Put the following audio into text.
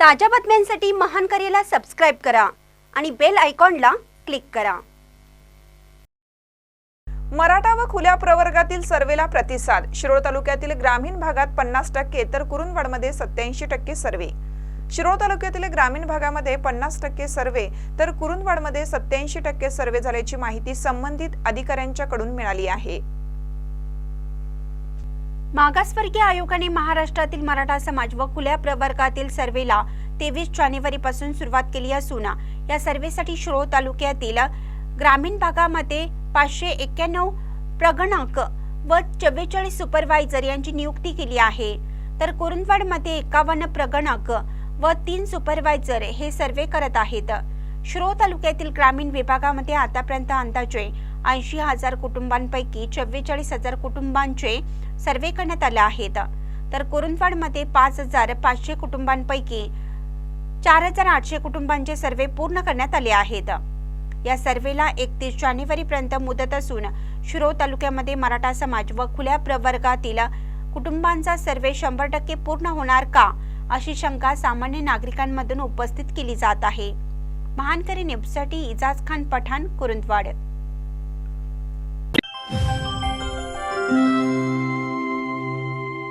ताज्या बातम्यांसाठी महान करेला सबस्क्राईब करा आणि बेल आयकॉनला क्लिक करा. मराठा व खुल्या प्रवर्गातील सर्वेला प्रतिसाद. शिरोळ तालुक्यातील ग्रामीण भागात पन्नास टक्के तर कुरुंदवाडमध्ये सत्याऐंशी टक्के सर्वे. शिरोळ तालुक्यातील ग्रामीण भागामध्ये पन्नास टक्के सर्वे तर कुरुंदवाडमध्ये सत्याऐंशी टक्के सर्वे झाल्याची माहिती संबंधित अधिकाऱ्यांच्याकडून मिळाली आहे. मागासवर्गीय आयोगाने महाराष्ट्रातील मराठा समाज व खुल्या प्रवर्गातील सर्वेला तेवीस जानेवारी पासून सुरुवात केली असून या सर्वेसाठी श्रो तालुक्यातील ग्रामीण भागामध्ये पाचशे एक्क्याण्णव प्रगणक व चव्वेचाळीस सुपरवायझर यांची नियुक्ती केली आहे. तर कुरुंदवाडमध्ये एकावन्न प्रगणक व तीन सुपरवायझर हे सर्वे करत आहेत. शिरोळ तालुक्यातील ग्रामीण विभागामध्ये आतापर्यंत अंदाजे ऐंशी हजार कुटुंबांपैकी चव्वेचाळीस हजार कुटुंबांचे सर्वे करण्यात आले आहेत. तर कुरुंदवाडमध्ये पाच हजार पाचशे कुटुंबांपैकी चार हजार आठशे कुटुंबांचे सर्वे पूर्ण करण्यात आले आहेत. या सर्वेला एकतीस जानेवारीपर्यंत मुदत असून शिरोळ तालुक्यामध्ये मराठा समाज व खुल्या प्रवर्गातील कुटुंबांचा सर्वे शंभर टक्के पूर्ण होणार का अशी शंका सामान्य नागरिकांमधून उपस्थित केली जात आहे. महानकरी नेपसाठी इजाज खान पठाण कुरुंदवाड.